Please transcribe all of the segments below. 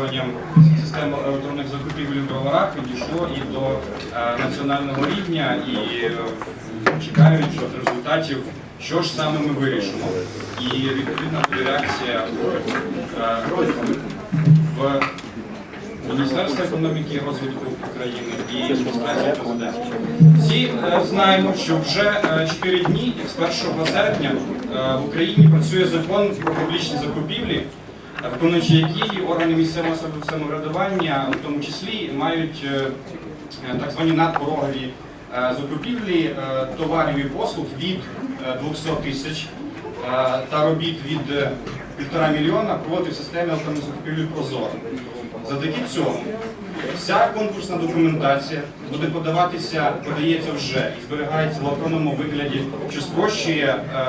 впроваджуванням системи електронних закупівель в броварах підійшло і до е, національного рівня, і е, чекають от результатів, що ж саме ми вирішимо. І відповідна буде реакція е, в Міністерства економіки і розвитку України і адміністрації президента. Всі знаємо, що вже е, 4 дні, з 1 серпня, в Україні працює закон про публічні закупівлі, виконуючи які органи місцевого самоврядування, в тому числі, мають е, е, так звані надпорогові е, закупівлі товарів і послуг від е, 200 тисяч та робіт від е, півтора мільйона проводити в системі електронних закупівлі Прозоро. Завдяки цьому вся конкурсна документація буде подаватися, подається вже і зберігається в електронному вигляді, що спрощує е,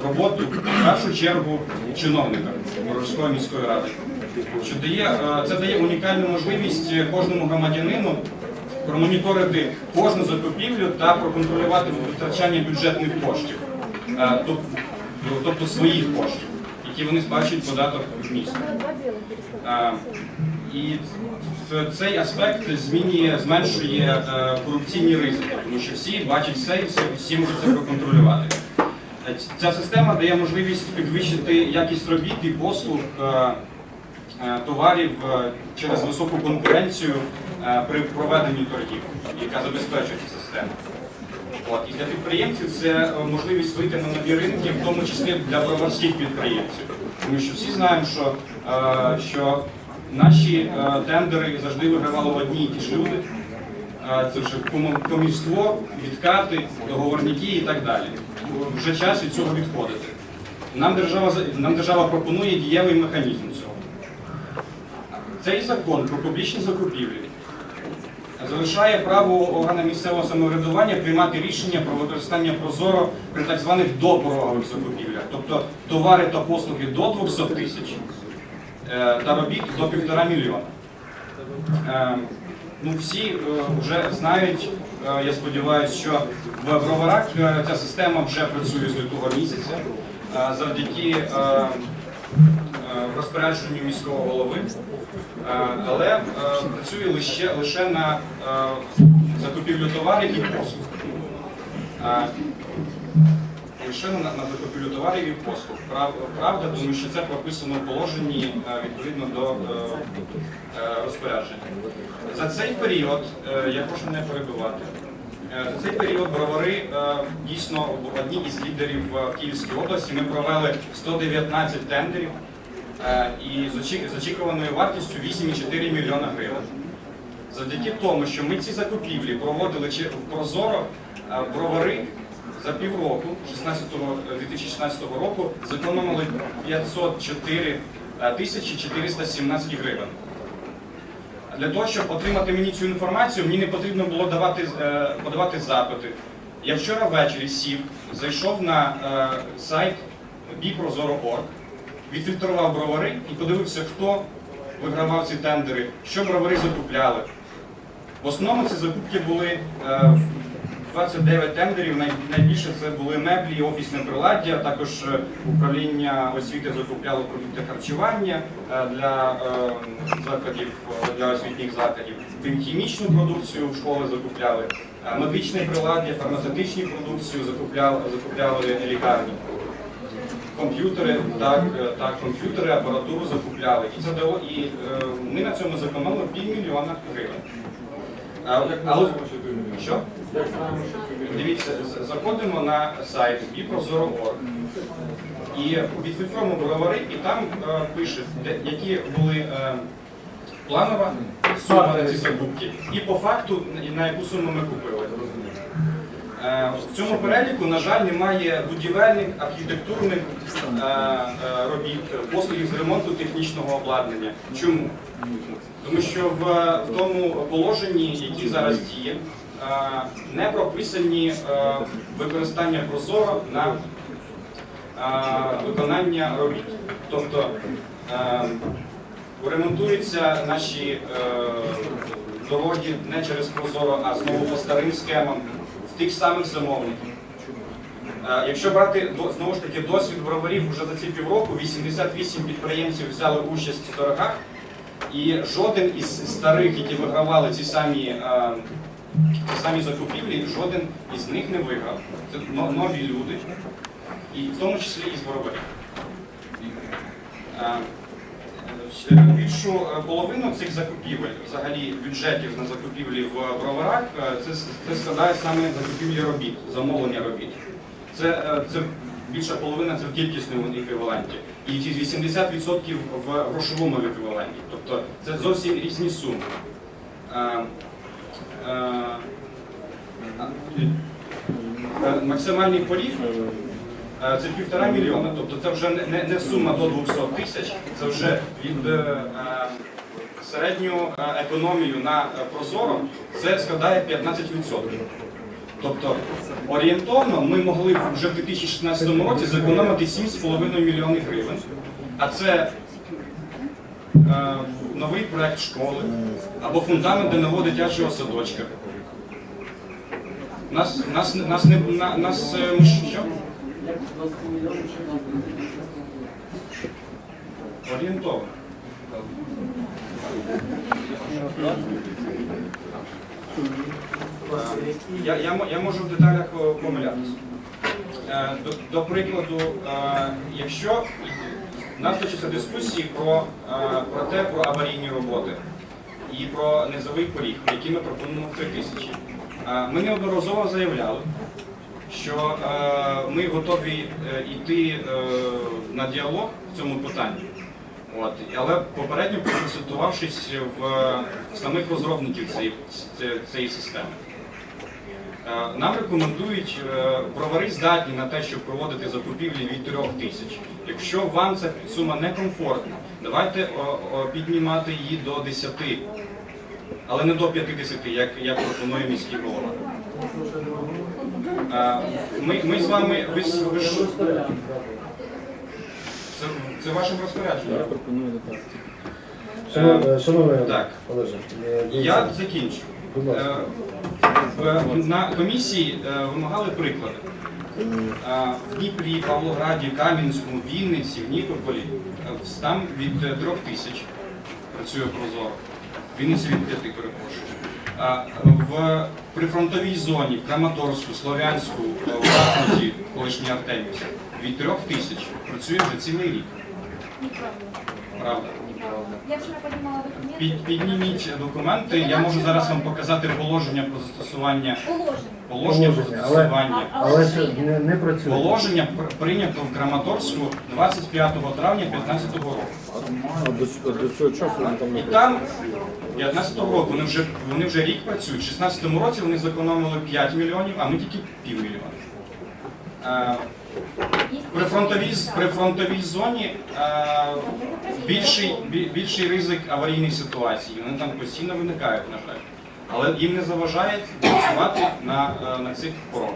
в роботу в першу чергу чиновника Боровської міської ради. Що дає, е, це дає унікальну можливість кожному громадянину промоніторити кожну закупівлю та проконтролювати витрачання бюджетних коштів, е, тоб- тобто своїх коштів, які вони сплачують податок в місто. Е, І цей аспект змінює, зменшує е, корупційні ризики, тому що всі бачать все і всі, можуть це проконтролювати. Е, Ця система дає можливість підвищити якість робіт і послуг е, товарів через високу конкуренцію при проведенні торгів, яка забезпечує цю систему. От. І для підприємців це можливість вийти на нові ринки, в тому числі для броварських підприємців. Тому що всі знаємо, що, що наші е, тендери завжди вигравали одні і ті ж люди. Е, Це вже комівство, відкати, договорники і так далі. Вже час від цього відходити. Нам держава, нам держава пропонує дієвий механізм цього. Цей закон про публічні закупівлі залишає право органам місцевого самоврядування приймати рішення про використання прозоро при так званих допорогових закупівлях, тобто товари та послуги до 200 тисяч та робіт до 1,5 мільйона. Е, Ну, всі е, вже знають, е, я сподіваюся, що в броварах е, ця система вже працює з лютого місяця е, завдяки е, е, розпорядженню міського голови, Е, але е, працює лише, лише на е, закупівлю товарів і послуг. Е, на, на закупівлю товарів і послуг. Прав- Правда, тому що це прописано в положенні е, відповідно до е, е, розпорядження. За цей період, я прошу не перебивати, за цей період бровари дійсно одні із лідерів в Київській області. Ми провели 119 тендерів і з очі- з очікуваною вартістю 8,4 мільйона гривень. Завдяки тому, що ми ці закупівлі проводили чи- прозоро, бровари за півроку, 16-го, е, 2016 року, зекономили 504 е, тисячі 417 гривень. Для того, щоб отримати мені цю інформацію, мені не потрібно було давати, е, подавати запити. Я вчора ввечері сів, зайшов на е, сайт biprozoro.org, відфільтрував бровари і подивився, хто вигравав ці тендери, що бровари закупляли. В основному ці закупки були е, 29 тендерів. Найбільше це були меблі і офісне приладдя. Також е, управління освіти закупляло продукти харчування е, для е, закладів для освітніх закладів. Тим хімічну продукцію в школи закупляли, медичне приладдя, фармацевтичну продукцію закупляли, закупляли лікарні. Комп'ютери, так, так, комп'ютери, апаратуру закупляли. І це дало, і ми на цьому зекономили півмільйона гривень. Але що? Дивіться, заходимо на сайт biprozoro.org і відфільтруємо договори, і там е, пише, де, які були е, планова сума на ці закупки, і по факту на- на яку суму ми купили. Е, В цьому переліку, на жаль, немає будівельних, архітектурних е, е, робіт, послугів з ремонту технічного обладнання. Чому? Тому що в, в тому положенні, яке зараз діє, не прописані е, використання прозоро на е, виконання робіт. Тобто е, ремонтуються наші е, дороги не через прозоро, а знову по старим схемам в тих самих замовників. Е, Якщо брати знову ж таки досвід броварів вже за ці півроку, 88 підприємців взяли участь в торгах, І жоден із старих, які вигравали ці самі, е, самі закупівлі, жоден із них не виграв. Це нові люди, і в тому числі і з Бороварів. Е, Більшу е, половину цих закупівель, взагалі бюджетів на закупівлі в броварах, е, це, це складає саме закупівлі робіт, замовлення робіт. Це, е, це більша половина це в кількісному еквіваленті. І ті 80% в грошовому еквіваленті. Тобто це зовсім різні суми. Е, Максимальний поріг Е, Це півтора мільйона, тобто це вже не, не, сума до 200 тисяч, це вже від е, середню економію на прозоро це складає 15%. Тобто орієнтовно ми могли вже в 2016 році зекономити 7,5 мільйонів гривень, а це новий проект школи або фундамент для нового дитячого садочка. Нас, нас, нас, не, на- нас, е, ми що? Орієнтовно. Я, я, я можу в деталях е, помилятися. Е, До, до прикладу, якщо нас точаться дискусії про, про те, про аварійні роботи і про низовий поріг, який ми пропонуємо в 3 тисячі. Е, Ми неодноразово заявляли, що е, ми готові е, йти на діалог в цьому питанні. От, але попередньо проконсультувавшись в, самих розробників цієї, цієї системи. Нам рекомендують бровари здатні на те, щоб проводити закупівлі від 3 тисяч. Якщо вам ця сума не комфортна, давайте піднімати її до 10, але не до 50, як, як пропонує міський голова. Е, Ми, ми з вами ви, ви ж це, це вашим розпорядженням. Шановний, шановний так. Олеже, е, Я дивіться, закінчу. Е, в- На комісії е, вимагали приклади. Е, В Дніпрі, Павлограді, Кам'янську, Вінниці, в Нікополі е, там від е, трьох тисяч працює прозоро. В і від п'яти, перепрошую. В прифронтовій зоні, в Краматорську, Слов'янську, е, в Бахмуті, колишній Артемівськ, від трьох тисяч працює вже цілий рік. Правда. Я вчера поднимала документы. Під, підніміть документи. Я можу зараз вам показати положення про застосування положення про Положення, але- застосування. Але ж не, не працює. Положення пр- прийнято в Краматорську 25 травня 2015 року. А до, а до цього часу вони там І там 15 року вони вже вони вже рік працюють. В 16 році вони зекономили 5 мільйонів, а ми тільки півмільйона. Е, При фронтовій, при фронтовій зоні е, більший, бі- більший ризик аварійних ситуацій. Вони там постійно виникають, на жаль. Але їм не заважає працювати на, е, на цих порогах.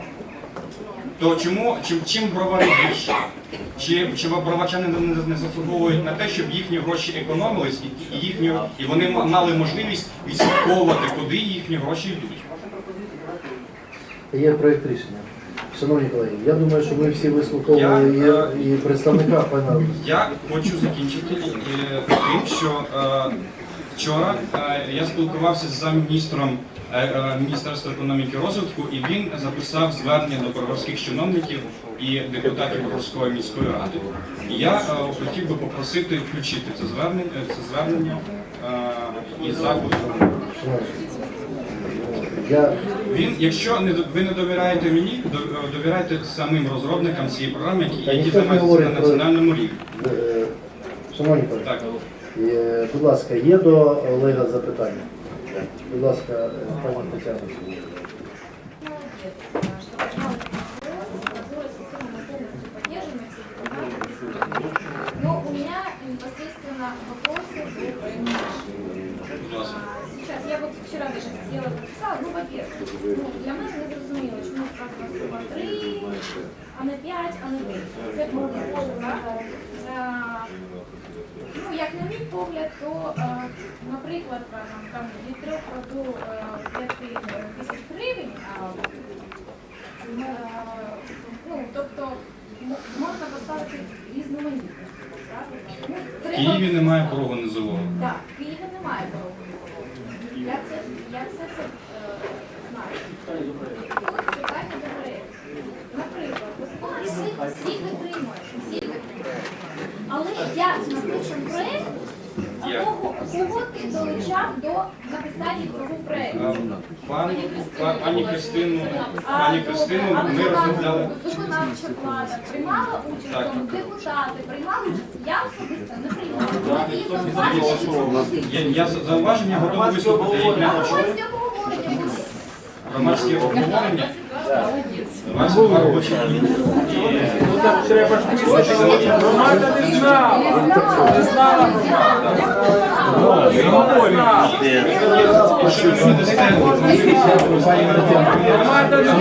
То чому чим, чим бровари більше? Чи, чи броварчани не, не, не заслуговують на те, щоб їхні гроші економились і, і, їхню, і вони мали можливість відслідковувати, куди їхні гроші йдуть? Є проєкт рішення. Шановні колеги, я думаю, що ми всі вислуховували Я, і, і представника пана. Я хочу закінчити е, тим, що е, вчора е, я спілкувався з замміністром е, е, Міністерства економіки і розвитку, і він записав звернення до броварських чиновників і депутатів Броварської міської ради. І я е, хотів би попросити включити це звернення, це звернення е, і заклик. Я Він, якщо не до- ви не довіряєте мені, до- довіряйте самим розробникам цієї програми, які, які займаються на про- національному рівні. е, шановні колеги, Так. е, будь ласка, є до Олега запитання? Будь ласка, е, пані Тетяна. Но у меня непосредственно вопросы Сейчас, я вот вчера даже села ну, во-первых, ну, для мене не зрозуміло, чому вказано сума 3, а не 5, а не 10. Це протокол, так? Е, Ну, як на мій погляд, то, е, наприклад, там від 3 до 5 тисяч гривень, е, ну, тобто, можна поставити різноманітно. правильно? Ну, В треба- Києві немає порогу низового. Так, Києва кого, кого ти долучав до написання цього проекту? Е, Пан, пані Кристину, пані Кристину ми розробляли. Виконавча влада приймала участь, Так. депутати приймали участь. Я особисто не приймала. Мені зауваження, Я, я за- зауваження готовий виступити. Я їх не почув. Громадське обговорення 22 робочі. Громада не знала. Не знала громада. Не Громада не Олег, Я у.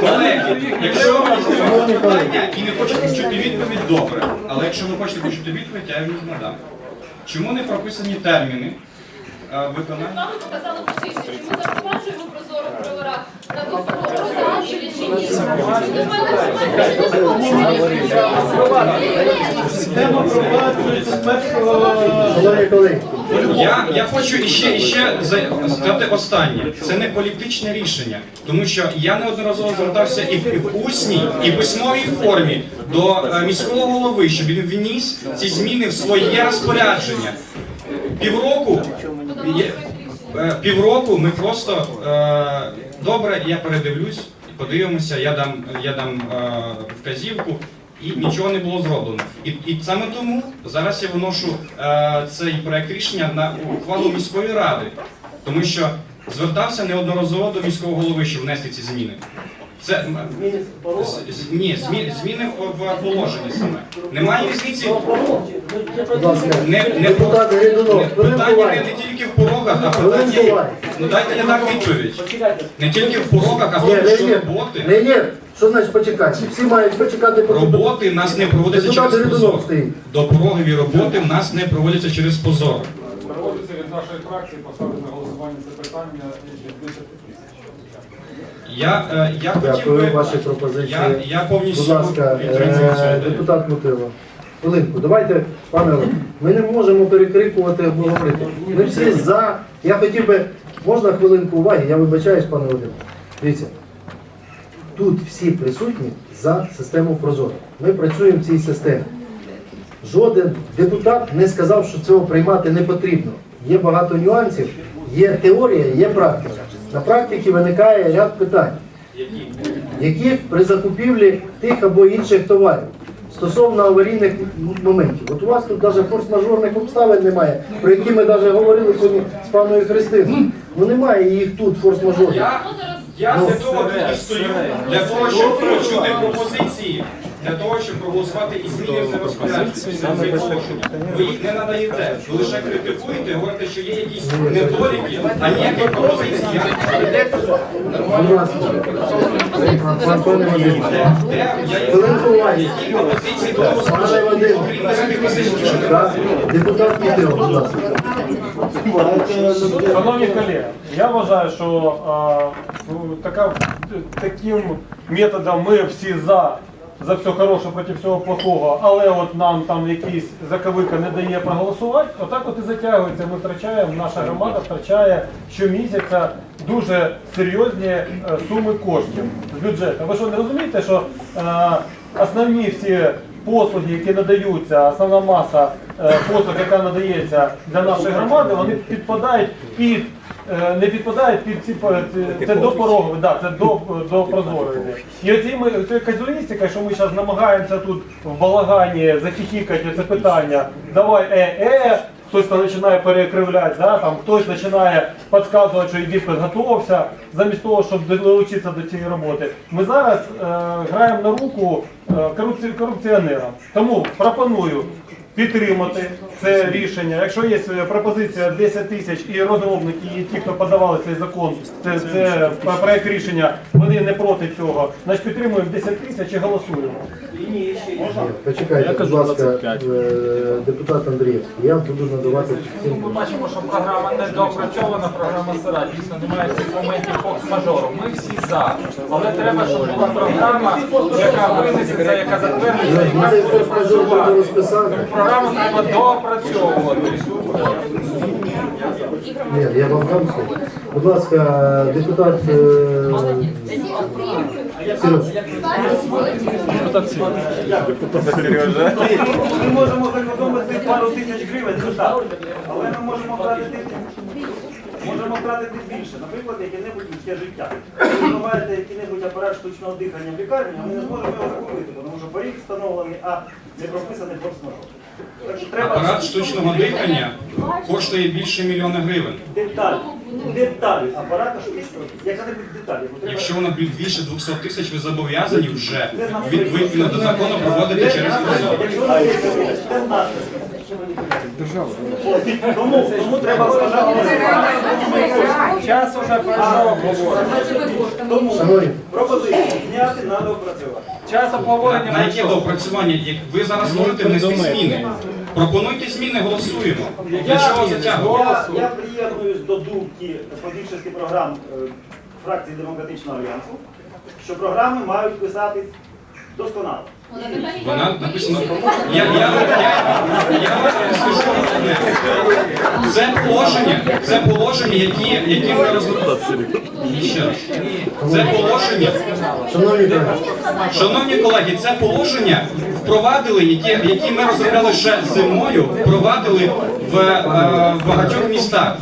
Колеги, якщо ви питання і не хочете почути відповідь, добре. Але якщо ви хочете почути відповідь, я їм надам. Чому не прописані терміни виконання? Вам показали позицію, чому запроваджуємо прозоро в броварах на допомогу чи чи шановні колеги, Я, я хочу іще, іще за- сказати останнє. Це не політичне рішення, тому що я неодноразово звертався і в, і в усній, і в письмовій формі до е, міського голови, щоб він вніс ці зміни в своє розпорядження. Півроку е, півроку ми просто е, добре, я передивлюсь, подивимося, я дам, я дам е, вказівку. І нічого не було зроблено. І, і саме тому зараз я виношу е, цей проект рішення на ухвалу міської ради, тому що звертався неодноразово до міського голови, щоб внести ці зміни. Це з- ні, зміни, зміни в в положенні саме. Немає різниці. будь ласка, Не, не, не- питання не, хвилинку тільки в порогах, а питання. Ну дайте я дам відповідь. Не тільки в порогах, а в Ні, тому, що Леонід, роботи. Леонід, що значить почекати? Всі мають почекати поки- Роботи в нас не проводяться Депутат через Гридунов позор. стоїть. Допорогові роботи в нас не проводяться через позор. Проводиться від нашої фракції поставити на голосування це питання від 10 тисяч. Я, е, я хотів Дякую, би. ваші пропозиції. Я, я повністю Будь ласка, підтримую цю е, ідею. депутат Мутило. Хвилинку, давайте, пане Олег, ми не можемо перекрикувати або говорити. Ми всі за. Я хотів би, можна хвилинку уваги, я вибачаюсь, пане Володимир. Дивіться, тут всі присутні за систему Прозоро. Ми працюємо в цій системі. Жоден депутат не сказав, що цього приймати не потрібно. Є багато нюансів, є теорія, є практика. На практиці виникає ряд питань яких при закупівлі тих або інших товарів стосовно аварійних моментів. От у вас тут навіть форс-мажорних обставин немає, про які ми навіть говорили сьогодні з паною Христиною. Ну немає їх тут форс-мажорних. Я, я Ну, для того тут і стою, для того, щоб почути пропозиції, для того, щоб проголосувати і зміни це розпорядження. Це положення. Ви їх не надаєте. Ви лише критикуєте, говорите, що є якісь недоліки, а ніяких пропозицій. Я, Будь ласка, пан пане Вадим. де, я є Хвилинку уваги. які пропозиції до Пане голосування. Вадим, Окрім 10 тисяч, що не так, депутат будь ласка. Шановні колеги, я вважаю, що а, ну, така, таким методом ми всі за, за все хороше проти всього плохого, але от нам там якийсь заковика не дає проголосувати, отак от і затягується. Ми втрачаємо, наша громада втрачає щомісяця дуже серйозні е, суми коштів з бюджету. Ви що не розумієте, що е, основні всі послуги, які надаються, основна маса е, послуг, яка надається для нашої громади, вони підпадають під. Е, Не підпадають під ці це, до порогове, да, це до, до прозорої. І оці ми оця казуїстика, що ми зараз намагаємося тут в балагані захихікати це питання, давай е-е, хтось там починає перекривляти, да, там, хтось починає підказувати, що іди підготовся, замість того, щоб долучитися до цієї роботи. Ми зараз е, граємо на руку е, корупці- корупціонерам. Тому пропоную підтримати це рішення. Якщо є е, пропозиція 10 тисяч і розробники, і ті, хто подавали цей закон, це, це проект рішення, вони не проти цього. Значить підтримуємо 10 тисяч і голосуємо. Почекайте, будь ласка, е, депутат Андрієвський. Я буду надавати всім. Ми бачимо, що програма не доопрацьована, програма сира. Дійсно, немає цих моментів фокс-мажору. Ми всі за. Але треба, щоб була програма, яка винесеться, яка затвердиться, і Ми цей форс-мажор треба розписати. програму треба доопрацьовувати. Ні, я вам дам слово. Будь ласка, депутат е, Ми можемо зекономити пару тисяч гривень. Але ми можемо втратити, можемо втратити більше. Наприклад, яке-небудь людське життя. Якщо ви маєте який-небудь апарат штучного дихання в лікарні, ми не зможемо його закупити, тому що поріг встановлений, а не прописаний форс-мажор. Апарат штучного дихання коштує більше мільйона гривень. деталь, деталь апарата штучного, яка-небудь деталь. яку треба- Якщо воно більше 200 тисяч, ви зобов'язані вже відповідно до закону проводити через прозоро. Якщо ви даєте це наше. Тому, тому треба сказати. Час уже пройшов, Тому пропозицію зняти на доопрацювати. час обговорення На яке пройшов. доопрацювання? Як ви зараз можете внести зміни? Пропонуйте зміни, голосуємо. Для чого затягувати? Я, я приєднуюсь до думки по більшості програм е, фракції Демократичного альянсу, що програми мають писатись досконало. Вона написана. Я, я, я, я, вам скажу одне. Це положення, це положення, які, які ми розробили. Ще раз. Це положення. Шановні колеги, Шановні колеги, це положення впровадили, які, які ми розробляли ще зимою, впровадили в е, багатьох містах.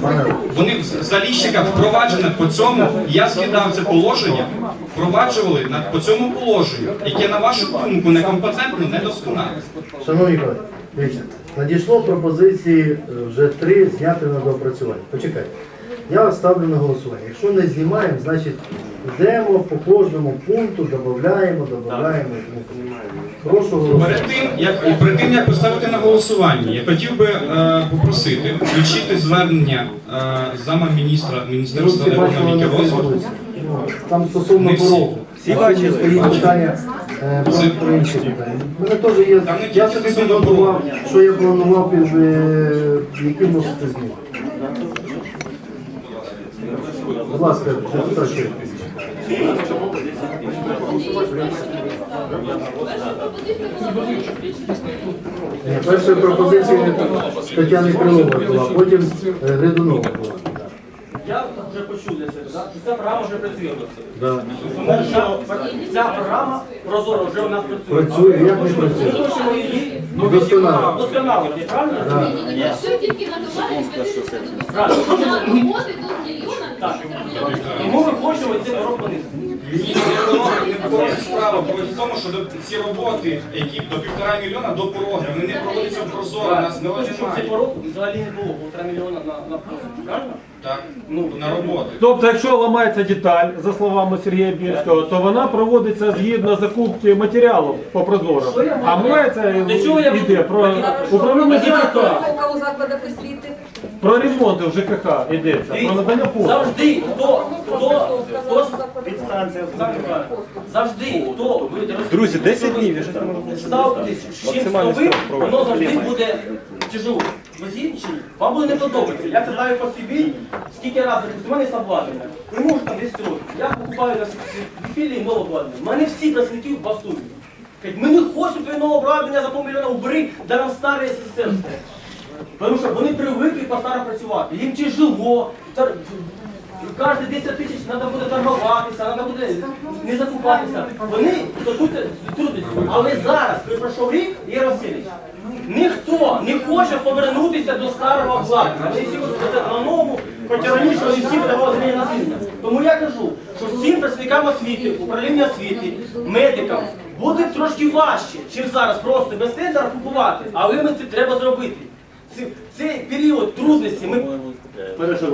Вони в заліщиках впроваджені по цьому. Я скидав це положення, впроваджували на по цьому положенню, яке на вашу думку некомпетентно, недосконале. шановні колеги, дивіться, надійшло пропозиції е, вже три зняти на доопрацювання. Почекайте. Я ставлю на голосування. Якщо не знімаємо, значить йдемо по кожному пункту, додаємо, додаємо. Прошу голосувати. Перед тим, як перед тим, як поставити на голосування, я хотів би е, попросити включити звернення е, зама міністра Міністерства економіки розвитку. Там стосовно Не всі. порогу. Всі бачили питання е, про, Всі. про інші питання. У мене теж є. Там не Я тільки собі стосовно підготував, порогу. що я планував під е, які вносити зміни. Будь ласка, депутат Щербин. Перша пропозиція Тетяни Крилової була, потім е, Гридунова була. Я вже почув для себе, да? що ця програма вже працює. Да. Тому ця програма прозоро вже у нас працює. Працює, як не Ми працює? хочемо її Досконало. досконалити, правильно? Да. Ні, ні, що тільки надавали, скажіть, що на роботи до мільйона. Так. Тому ми хочемо це робити. Ні, не було не справа. Бо в тому, що ці роботи, які до півтора мільйона до пороги, вони не проводяться в прозоро, нас не Ми хочемо, щоб цей немає. порог взагалі не було, півтора мільйона на, на правильно? Так, ну, на роботи. Тобто, якщо ламається деталь, за словами Сергія Більського, то вона проводиться згідно закупки матеріалів по прозоро. А мається Для чого я йде про управління ЖКХ, у закладах освіти. Про ремонти в ЖКХ йдеться, про надання послуг. Завжди, хто, хто, хто, Підстанція. завжди, хто буде Друзі, 10 днів, я ж ставитись з чимсь новим, воно завжди буде тяжело. Ви згідні чи ні? Вам буде не подобатися. Я це знаю по собі, скільки разів, у мене є обладнання. Не можу там 10 років. Я покупаю на філії нове обладнання. У мене всі працівники бастують. Кажуть, ми не хочемо твоє нове обладнання за півмільйона убери, да нам старе СССР. Тому що вони привикли по-старому працювати. Їм тяжело. Кожні 10 тисяч треба буде торгуватися, треба буде не закупатися. Вони трудяться. Але зараз, коли пройшов рік, Ігор Васильович, ніхто не хоче повернутися до старого обладнання. Вони всі хочуть на новому, хоча раніше вони всі видавали зміни на зміни. Тому я кажу, що всім працівникам освіти, управління освіти, медикам буде трошки важче, ніж зараз просто без тендера купувати. Але ми це треба зробити. Цей період трудності ми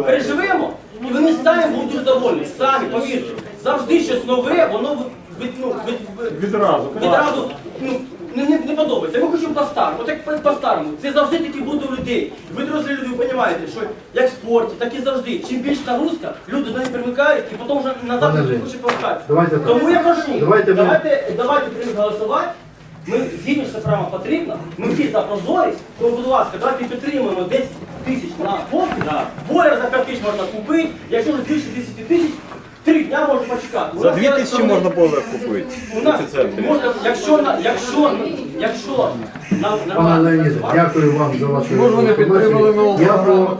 переживемо, і вони самі будуть дуже довольні. Самі, повірте. Завжди щось нове, воно від, ну, від, від, Відразу. відразу ну, не, не, не подобається. Ми хочемо по-старому, по- по-старому. Це завжди таки буде у людей. Ви дорослі люди, ви розумієте, що як в спорті, так і завжди. Чим більше нагрузка, люди до неї привикають і потім вже назад не хочуть повертатися. Тому я кажу, Давайте давайте, давайте приймемо голосувати. Ми згідні, що це право потрібно. Ми всі за прозорість. Тому, будь ласка, давайте підтримуємо 10 тисяч на послуг. Бойлер за 5 тисяч можна купити. Якщо вже більше 10 тисяч, три дня можна почекати. У За нас 2 є тисячі можна бойлер купити. у нас можна, якщо на якщо якщо Пане нормально Леоніде, дякую вам за вашу інформацію. Я по,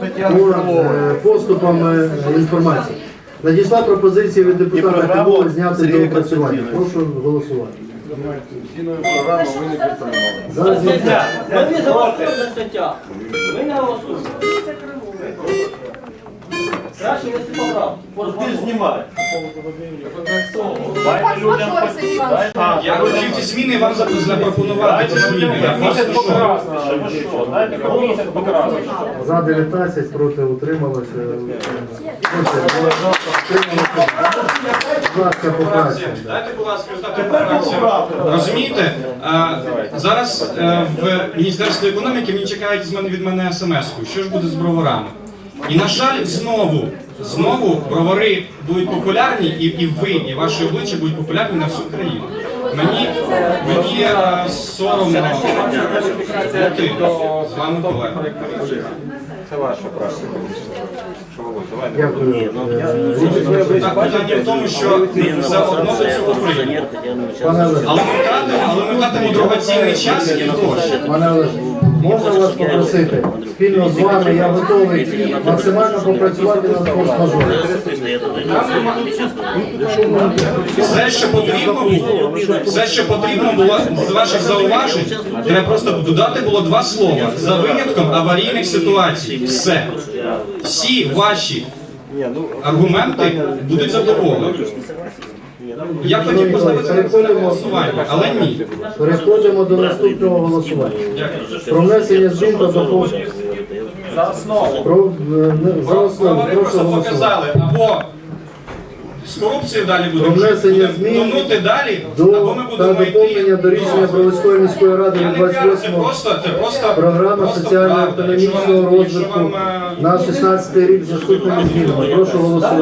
по е, поступам е, інформації. Надійшла пропозиція від депутата програму зняти до опрацювання. Прошу голосувати. За що ми зараз голосуємо? Зараз Стаття. Ми не голосуємо за стаття. Ми не голосуємо. Краще внести поправки. Ти ж знімаєш. Я хотів ці зміни вам зап- запропонувати. Ці зміни. Я Місяць просто що- покрасно. Ви що? Дайте місяць покрасно. За 19, проти утрималося. Будь ласка. Дайте, будь ласка. Розумієте, а, зараз е, в Міністерстві економіки мені чекають з мене від мене смс-ку. Що ж буде з броварами? І на жаль, знову, знову бровари будуть популярні, і, і ви, і ваші обличчя будуть популярні на всю країну. Мені, мені е, соромно бути з вами колегами. Це ваша. Дякую. Е, питання в тому, що все одно до цього прийде. Але ми втратимо, але ми втратимо дорогоцінний час і гроші. Можна вас попросити? Спільно з вами я готовий максимально попрацювати над форс-мажором. Все, що потрібно було, все, що потрібно було з ваших зауважень, треба просто додати було два слова за винятком аварійних ситуацій. Все. Всі ваші аргументи будуть задоволені. Я хотів поставити це голосування, але ні. Переходимо до наступного голосування. Про внесення змін до доходу. За основу. Про е, не- за основу. Прошу просто голосувати. показали, або з корупцією далі Про будемо внесення змін тонути далі, або До ми та будемо доповнення йти. до рішення Броварської міської ради Я від не кажу, це 28 просто, це просто програма просто соціально-економічного. Якщо розвитку вам, е, на 16 рік з наступними змінами. Прошу голосувати.